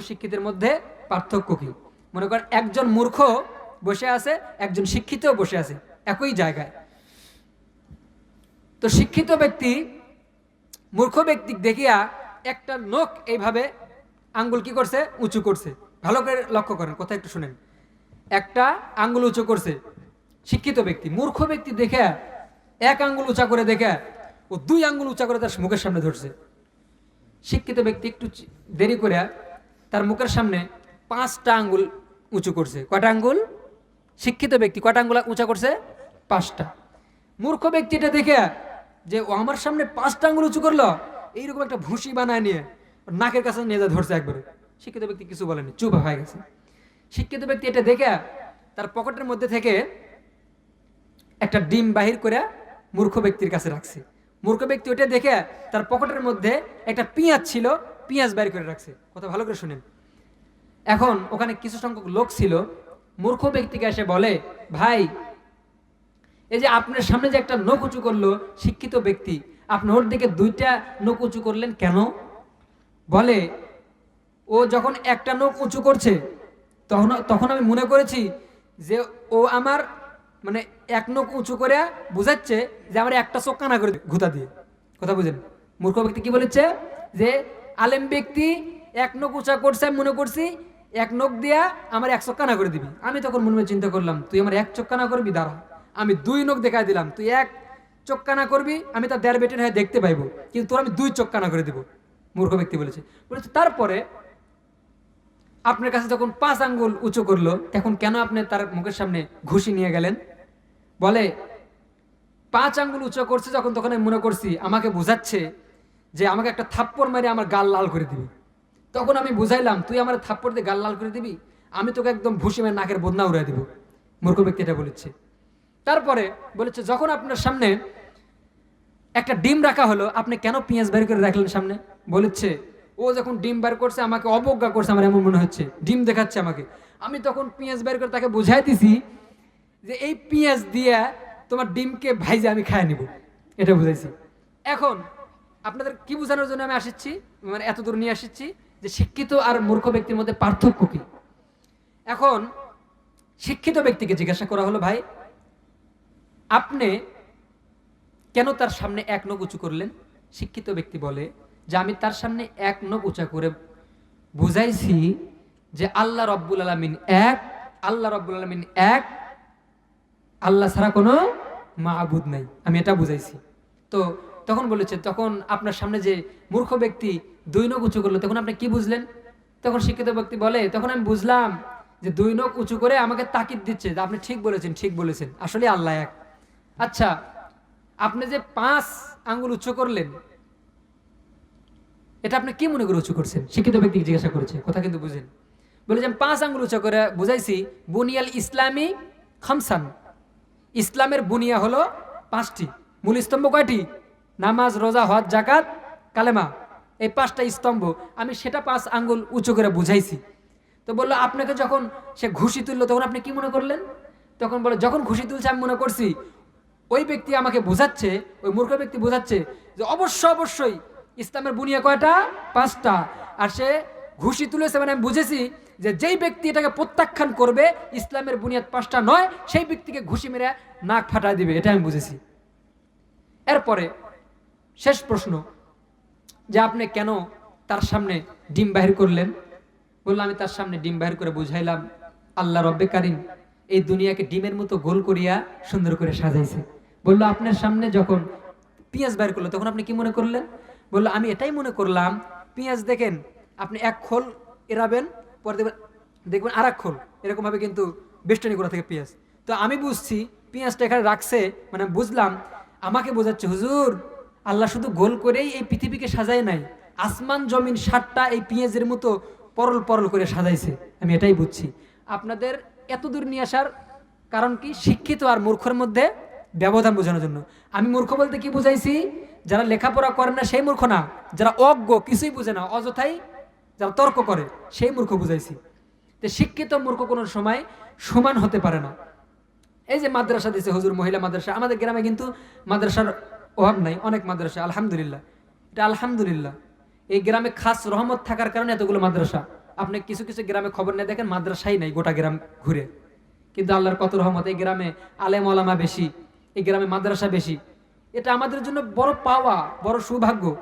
শিক্ষিতের মধ্যে পার্থক্য কি? মনে করেন একজন মূর্খ বসে আছে, একজন শিক্ষিত বসে আছে, একই জায়গায়। তো শিক্ষিত ব্যক্তি, মূর্খ ব্যক্তি দেখিয়া একটা নখ এইভাবে আঙ্গুল কি করছে? উঁচু করছে। ভালো করে লক্ষ্য করেন, কথা একটু শুনেন। একটা আঙ্গুল উঁচু করছে, শিক্ষিত ব্যক্তি, মূর্খ ব্যক্তি দেখে এক আঙ্গুল উঁচা করে দেখে ও দুই আঙ্গুল উঁচা করে তার মুখের সামনে ধরছে। শিক্ষিত ব্যক্তি একটু দেরি করে তার মুখের সামনে পাঁচটা আঙ্গুল উঁচু করছে। কয়টা আঙ্গুল? শিক্ষিত ব্যক্তি। কয়টা আঙ্গুল উঁচা করছে? পাঁচটা। মূর্খ ব্যক্তি এটা দেখে যে ও আমার সামনে পাঁচটা আঙ্গুল উঁচু করল, এইরকম একটা ভুসি বানায় নিয়ে নাকের কাছে নিয়ে যা ধরছে একবারে। শিক্ষিত ব্যক্তি কিছু বলেনি, চুপ হয়ে গেছে। শিক্ষিত ব্যক্তি এটা দেখে তার পকেটের মধ্যে থেকে একটা ডিম বাহির করে মূর্খ ব্যক্তির কাছে রাখছে। মূর্খ ব্যক্তি ওটা দেখে তার পকেটের মধ্যে একটা পেঁয়াজ ছিল পেঁয়াজ বাইর করে রাখছে। কথা ভালো করে শুনেন। এখন ওখানে কিছু সংখ্যক লোক ছিল। মূর্খ ব্যক্তিকে এসে বলে, ভাই, এই যে আপনার সামনে যে একটা নখ উঁচু করল শিক্ষিত ব্যক্তি, আপনি ওর দিকে দুইটা নখ উঁচু করলেন কেন? বলে, ও যখন একটা নখ উঁচু করছে, তখন তখন আমি মনে করেছি যে ও আমার মানে এক নখ উঁচু করে বুঝাচ্ছে যে আমার একটা চোখ কানা করে ঘুতা দিয়ে। কথা বুঝেন। মূর্খ ব্যক্তি কি বলেছে? যে আলেম ব্যক্তি, এক নখ উঁচা করছে, আমি মনে করছি, এক নখ দিয়া আমার এক চোখ কানা করে দিবি। আমি তখন মনে চিন্তা করলাম, তুই আমার এক চোখ কানা করবি? দাঁড়া, আমি দুই নখ দেখাই দিলাম। তুই এক চোখ কানা করবি, আমি তার দেড় বেটের হয়ে দেখতে পাইবো। কিন্তু তোর আমি দুই চোখ কানা করে দিব, মূর্খ ব্যক্তি বলেছে। বলেছে, তারপরে আপনার কাছে যখন পাঁচ আঙ্গুল উঁচু করল, তখন কেন আপনি তার মুখের সামনে ঘুষি নিয়ে গেলেন? বলে, পাঁচ আঙ্গুল উঁচু করছে যখন তখন আমি মনে করছি, আমাকে বোঝাচ্ছে যে আমাকে একটা থাপ্পড় মেরে আমার গাল লাল করে দিবি। তখন আমি বুঝাইলাম, তুই আমার থাপ্পড় দিয়ে গাল লাল করে দিবি? আমি তোকে একদম ভুসি মেরে নাকের বদনা উড়াই দিব। মূর্খ ব্যক্তি এটা বলেছে। তারপরে বলেছে, যখন আপনার সামনে একটা ডিম রাখা হলো, আপনি কেন পেঁয়াজ বের করে রাখলেন সামনে? বলেছে, ও যখন ডিম বের করছে, আমাকে অবজ্ঞা করছে, আমার এমন মনে হচ্ছে। ডিম দেখাচ্ছে আমাকে। আমি তখন পেঁয়াজ বের করে তাকে বুঝাই দিছি যে, এই পেঁয়াজ দিয়ে তোমার ডিমকে ভাইজে আমি খাই নিব। এটা বুঝাইছি। এখন আপনাদের কি বোঝানোর জন্য আমি আসছি মানে এত দূর নিয়ে আসছি যে শিক্ষিত আর মূর্খ ব্যক্তির মধ্যে পার্থক্য কি? এখন শিক্ষিত ব্যক্তিকে জিজ্ঞাসা করা হলো, ভাই, আপনি কেন তার সামনে এক নখ উঁচু করলেন? শিক্ষিত ব্যক্তি বলে, যে আমি তার সামনে এক নখ উঁচা করে বুঝাইছি যে আল্লাহ রব্বুল আলমিন এক, আল্লাহ রব্বুল আলমিন এক, আল্লাহ ছাড়া কোনো মাহবুদ নাই। আমি এটা বুঝাইছি। তো তখন বলেছে, তখন আপনার সামনে যে মূর্খ ব্যক্তি দুই নখ উঁচু করল, তখন আপনি কি বুঝলেন? তখন শিক্ষিত ব্যক্তি বলে, তখন আমি বুঝলাম যে দুই নখ উঁচু করে আমাকে তাকিদ দিচ্ছে। আপনি ঠিক বলেছেন ঠিক বলেছেন। আসলে আল্লাহ এক। আচ্ছা আপনি যে পাঁচ আঙ্গুল উঁচু করলেন, এটা আপনি কি মনে করে উঁচু করছেন? শিক্ষিত ব্যক্তি জিজ্ঞাসা করেছে? কথা কিন্তু বুঝেন। বলে যে আমি পাঁচ আঙ্গুল উঁচু করে বুঝাইছি, বুনিয়াল ইসলামী খামসান। ইসলামের বুনিয়া হলো পাঁচটি। মূল স্তম্ভ কয়টি? নামাজ, রোজা, হজ জাকাত কালেমা, এই পাঁচটা স্তম্ভ। আমি সেটা পাঁচ আঙ্গুল উঁচু করে বুঝাইছি। তো বলল, আপনাকে যখন সে ঘুষি তুললো, তখন আপনি কি মনে করলেন? তখন বলে যখন ঘুষি তুলছে, আমি মনে করছি, ওই ব্যক্তি আমাকে বোঝাচ্ছে, ওই মূর্খ ব্যক্তি বোঝাচ্ছে যে অবশ্য, অবশ্যই ইসলামের বুনিয়া কয়টা? পাঁচটা। আর সে ঘুষি তুলেছে মানে আমি বুঝেছি যে যেই ব্যক্তি এটাকে প্রত্যাখ্যান করবে, ইসলামের বুনিয়াদ পাঁচটা নয়, সেই ব্যক্তিকে ঘুষি মেরে নাক ফাটায় দিবে এটা আমি বুঝেছি। এরপরে শেষ প্রশ্ন, যে আপনি কেন তার সামনে ডিম বাহির করলেন? বললাম আমি তার সামনে ডিম বাহির করে বুঝাইলাম, আল্লাহ রব্বে কারিম এই দুনিয়াকে ডিমের মতো গোল করিয়া সুন্দর করে সাজাইছে। বলল, আপনার সামনে যখন পেঁয়াজ বাইর করল, তখন আপনি কি মনে করলেন? বলল, আমি এটাই মনে করলাম, পেঁয়াজ দেখেন, আপনি এক খোল এরাবেন, পরে দেখবেন দেখবেন আর এক খোল এরকমভাবে কিন্তু বেষ্টনী করা থেকে পেঁয়াজ। তো আমি বুঝছি, পেঁয়াজটা এখানে রাখছে মানে বুঝলাম, আমাকে বোঝাচ্ছে, হুজুর আল্লাহ শুধু গোল করেই এই পৃথিবীকে সাজায় নাই। আসমান, জমিন, সাতটা এই পেঁয়াজের মতো পরল পরল করে সাজাইছে। আমি এটাই বুঝছি। আপনাদের এত দূর নিয়ে আসার কারণ কি? শিক্ষিত আর মূর্খর মধ্যে ব্যবধান বোঝানোর জন্য। আমি মূর্খ বলতে কি বুঝাইছি? যারা লেখাপড়া করে না, সেই মূর্খ না। যারা অজ্ঞ, কিছুই বুঝে না, অযথাই যারা তর্ক করে, সেই মূর্খ বুঝাইছি। তো শিক্ষিত মূর্খ কোনো সময় সমান হতে পারে না। এই যে মাদ্রাসা দিছে হুজুর, মহিলা মাদ্রাসা। আমাদের গ্রামে কিন্তু মাদ্রাসার অভাব নাই, অনেক মাদ্রাসা, আলহামদুলিল্লাহ। এটা আলহামদুলিল্লাহ। এই গ্রামে খাস রহমত থাকার কারণে এতগুলো মাদ্রাসা। আপনি কিছু কিছু গ্রামে খবর নিয়ে দেখেন, মাদ্রাসাই নাই গোটা গ্রাম ঘুরে। কিন্তু আল্লাহর কত রহমত, এই গ্রামে আলেম আলামা বেশি, এই গ্রামে মাদ্রাসা বেশি। এটা আমাদের জন্য বড় পাওয়া, বড় সৌভাগ্য।